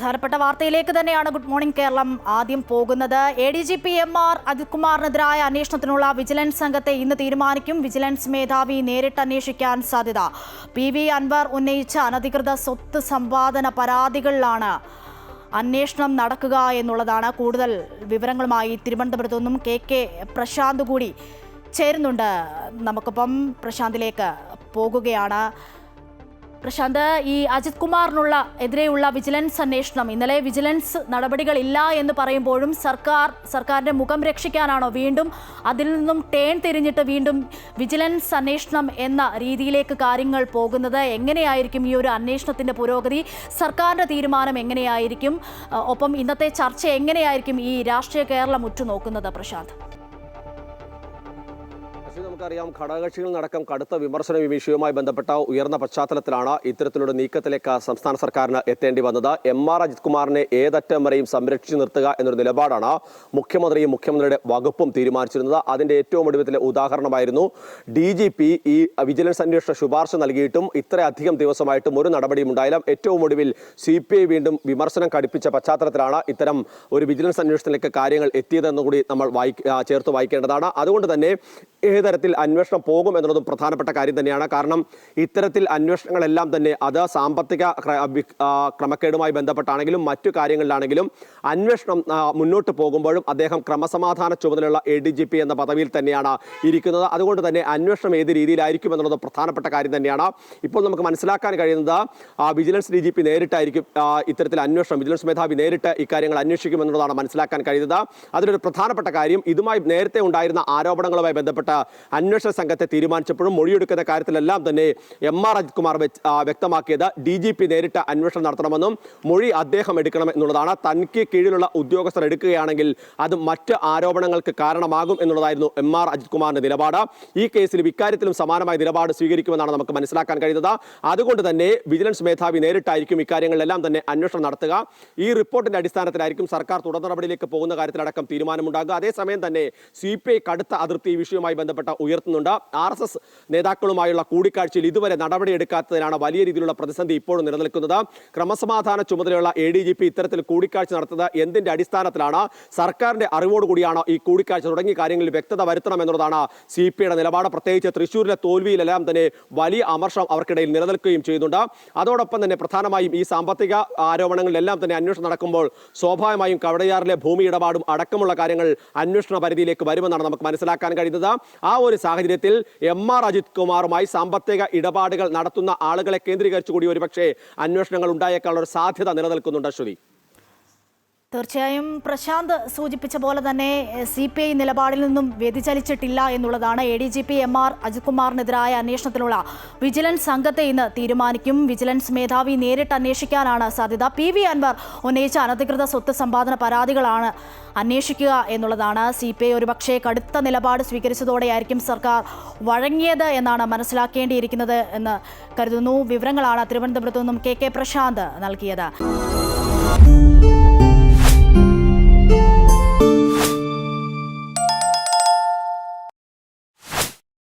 പ്രധാനപ്പെട്ട വാർത്തയിലേക്ക് തന്നെയാണ് ഗുഡ് മോർണിംഗ് കേരളം ആദ്യം പോകുന്നത്. A D G P M R Ajith കുമാറിനെതിരായ അന്വേഷണത്തിനുള്ള വിജിലൻസ് സംഘത്തെ ഇന്ന് തീരുമാനിക്കും. വിജിലൻസ് മേധാവി നേരിട്ട് അന്വേഷിക്കാൻ സാധ്യത. പി വി അൻവർ ഉന്നയിച്ച അനധികൃത സ്വത്ത് സമ്പാദന പരാതികളിലാണ് അന്വേഷണം നടക്കുക എന്നുള്ളതാണ്. കൂടുതൽ വിവരങ്ങളുമായി തിരുവനന്തപുരത്തു നിന്നും കെ കെ പ്രശാന്ത് കൂടി ചേരുന്നുണ്ട്. നമുക്കിപ്പം പ്രശാന്തിലേക്ക് പോകുകയാണ്. പ്രശാന്ത് ഈ അജിത് കുമാറിനുള്ള എതിരെയുള്ള വിജിലൻസ് അന്വേഷണം. ഇന്നലെ വിജിലൻസ് നടപടികളില്ല എന്ന് പറയുമ്പോഴും സർക്കാർ സർക്കാരിന്റെ മുഖം രക്ഷിക്കാനാണോ വീണ്ടും അതിൽ നിന്നും ടേൺ തിരിഞ്ഞിട്ട് വീണ്ടും വിജിലൻസ് അന്വേഷണം എന്ന രീതിയിലേക്ക് കാര്യങ്ങൾ പോകുന്നത്? എങ്ങനെയായിരിക്കും ഈ ഒരു അന്വേഷണത്തിന്റെ പുരോഗതി? സർക്കാരിന്റെ തീരുമാനം എങ്ങനെയായിരിക്കും? ഒപ്പം ഇന്നത്തെ ചർച്ച എങ്ങനെയായിരിക്കും ഈ രാഷ്ട്രീയ കേരളം ഉറ്റുനോക്കുന്നത് പ്രശാന്ത്? പക്ഷേ ഘടകകക്ഷികളിൽ നടക്കം കടുത്ത വിമർശനം വിഷയവുമായി ബന്ധപ്പെട്ട ഉയർന്ന പശ്ചാത്തലത്തിലാണ് ഇത്തരത്തിലൊരു നീക്കത്തിലേക്ക് സംസ്ഥാന സർക്കാരിന് എത്തേണ്ടി വന്നത്. എം ആർ അജിത് കുമാറിനെ ഏതറ്റം വരെയും സംരക്ഷിച്ചു നിർത്തുക എന്നൊരു നിലപാടാണ് മുഖ്യമന്ത്രിയും മുഖ്യമന്ത്രിയുടെ വകുപ്പും തീരുമാനിച്ചിരുന്നത്. അതിന്റെ ഏറ്റവും ഒടുവിലത്തിലെ ഉദാഹരണമായിരുന്നു ഡി ജി പി ഈ വിജിലൻസ് അന്വേഷണ ശുപാർശ നൽകിയിട്ടും ഇത്രയധികം ദിവസമായിട്ടും ഒരു നടപടിയും ഉണ്ടായില്ല. ഏറ്റവും ഒടുവിൽ സി പി ഐ വീണ്ടും വിമർശനം കടുപ്പിച്ച പശ്ചാത്തലത്തിലാണ് ഇത്തരം ഒരു വിജിലൻസ് അന്വേഷണത്തിലേക്ക് കാര്യങ്ങൾ എത്തിയതെന്നുകൂടി നമ്മൾ വായി ചേർത്ത് വായിക്കേണ്ടതാണ്. അതുകൊണ്ട് തന്നെ ഏതരത്തിൽ അന്വേഷണം പോകും എന്നുള്ളതും പ്രധാനപ്പെട്ട കാര്യം തന്നെയാണ്. കാരണം ഇത്തരത്തിൽ അന്വേഷണങ്ങളെല്ലാം തന്നെ അത് സാമ്പത്തിക ക്രമക്കേടുമായി ബന്ധപ്പെട്ടാണെങ്കിലും മറ്റു കാര്യങ്ങളിലാണെങ്കിലും അന്വേഷണം മുന്നോട്ട് പോകുമ്പോഴും അദ്ദേഹം ക്രമസമാധാന ചുമതലയുള്ള എ ഡി ജി പി എന്ന പദവിയിൽ തന്നെയാണ് ഇരിക്കുന്നത്. അതുകൊണ്ട് തന്നെ അന്വേഷണം ഏത് രീതിയിലായിരിക്കും എന്നുള്ളത് പ്രധാനപ്പെട്ട കാര്യം തന്നെയാണ്. ഇപ്പോൾ നമുക്ക് മനസ്സിലാക്കാൻ കഴിയുന്നത് വിജിലൻസ് ഡി ജി പി നേരിട്ടായിരിക്കും ഇത്തരത്തിൽ അന്വേഷണം വിജിലൻസ് മേധാവി നേരിട്ട് ഇക്കാര്യങ്ങൾ അന്വേഷിക്കുമെന്നുള്ളതാണ് മനസ്സിലാക്കാൻ കഴിയുന്നത്. അതിലൊരു പ്രധാനപ്പെട്ട കാര്യം ഇതുമായി നേരത്തെ ഉണ്ടായിരുന്ന ആരോപണങ്ങളുമായി ബന്ധപ്പെട്ട അന്വേഷണ സംഘത്തെ തീരുമാനിച്ചപ്പോഴും മൊഴിയെടുക്കുന്ന കാര്യത്തിലെല്ലാം തന്നെ എം ആർ അജിത് കുമാർ വ്യക്തമാക്കിയത് ഡി ജി പി നേരിട്ട് അന്വേഷണം നടത്തണമെന്നും മൊഴി അദ്ദേഹം എടുക്കണം എന്നുള്ളതാണ്. തനിക്ക് കീഴിലുള്ള ഉദ്യോഗസ്ഥർ എടുക്കുകയാണെങ്കിൽ അത് മറ്റ് ആരോപണങ്ങൾക്ക് കാരണമാകും എന്നുള്ളതായിരുന്നു എം ആർ അജിത് കുമാറിന്റെ നിലപാട്. ഈ കേസിൽ ഇക്കാര്യത്തിലും സമാനമായ നിലപാട് സ്വീകരിക്കുമെന്നാണ് നമുക്ക് മനസ്സിലാക്കാൻ കഴിയുന്നത്. അതുകൊണ്ട് തന്നെ വിജിലൻസ് മേധാവി നേരിട്ടായിരിക്കും ഇക്കാര്യങ്ങളിലെല്ലാം തന്നെ അന്വേഷണം നടത്തുക. ഈ റിപ്പോർട്ടിന്റെ അടിസ്ഥാനത്തിലായിരിക്കും സർക്കാർ തുടർ നടപടിയിലേക്ക് പോകുന്ന കാര്യത്തിലടക്കം തീരുമാനമുണ്ടാകുക. അതേസമയം തന്നെ സി പി ഐ കടുത്ത അതിർത്തി വിഷയവുമായി ബന്ധപ്പെട്ട ഉയർത്തുന്നുണ്ട്. ആർ എസ് എസ് നേതാക്കളുമായുള്ള കൂടിക്കാഴ്ചയിൽ ഇതുവരെ നടപടിയെടുക്കാത്തതിനാണ് വലിയ രീതിയിലുള്ള പ്രതിസന്ധി ഇപ്പോഴും നിലനിൽക്കുന്നത്. ക്രമസമാധാന ചുമതലയുള്ള എ ഡി ജി പി ഇത്തരത്തിൽ കൂടിക്കാഴ്ച നടത്തുന്നത് എന്തിന്റെ അടിസ്ഥാനത്തിലാണ്? സർക്കാരിന്റെ അറിവോടുകൂടിയാണോ ഈ കൂടിക്കാഴ്ച തുടങ്ങിയ കാര്യങ്ങളിൽ വ്യക്തത വരുത്തണം എന്നുള്ളതാണ് സി പി ഐയുടെ നിലപാട്. പ്രത്യേകിച്ച് തൃശ്ശൂരിലെ തോൽവിയിലെല്ലാം തന്നെ വലിയ അമർഷം അവർക്കിടയിൽ നിലനിൽക്കുകയും ചെയ്യുന്നുണ്ട്. അതോടൊപ്പം തന്നെ പ്രധാനമായും ഈ സാമ്പത്തിക ആരോപണങ്ങളിലെല്ലാം തന്നെ അന്വേഷണം നടക്കുമ്പോൾ സ്വാഭാവികമായും കവടയാറിലെ ഭൂമി ഇടപാടും അടക്കമുള്ള കാര്യങ്ങൾ അന്വേഷണ പരിധിയിലേക്ക് വരുമെന്നാണ് നമുക്ക് മനസ്സിലാക്കാൻ കഴിയുന്നത്. ആ ഒരു സാഹചര്യത്തിൽ എം ആർ അജിത് കുമാറുമായി സാമ്പത്തിക ഇടപാടുകൾ നടത്തുന്ന ആളുകളെ കേന്ദ്രീകരിച്ചുകൂടി ഒരുപക്ഷെ അന്വേഷണങ്ങൾ ഉണ്ടായേക്കാനുള്ള ഒരു സാധ്യത നിലനിൽക്കുന്നുണ്ട് ശ്രുതി തീർച്ചയായും പ്രശാന്ത് സൂചിപ്പിച്ച പോലെ തന്നെ സി പി ഐ നിലപാടിൽ നിന്നും വ്യതിചലിച്ചിട്ടില്ല എന്നുള്ളതാണ് A D G P M R അജിത്കുമാറിനെതിരായ അന്വേഷണത്തിലുള്ള വിജിലൻസ് സംഘത്തെ ഇന്ന് തീരുമാനിക്കും. വിജിലൻസ് മേധാവി നേരിട്ട് അന്വേഷിക്കാനാണ് സാധ്യത. പി വി അൻവർ ഉന്നയിച്ച അനധികൃത സ്വത്ത് സമ്പാദന പരാതികളാണ് അന്വേഷിക്കുക എന്നുള്ളതാണ് സി പി ഐ ഒരുപക്ഷെ കടുത്ത നിലപാട് സ്വീകരിച്ചതോടെയായിരിക്കും സർക്കാർ വഴങ്ങിയത് എന്നാണ് മനസ്സിലാക്കേണ്ടിയിരിക്കുന്നത് എന്ന് കരുതുന്നു. വിവരങ്ങളാണ് തിരുവനന്തപുരത്തു നിന്നും കെ കെ പ്രശാന്ത് നൽകിയത്.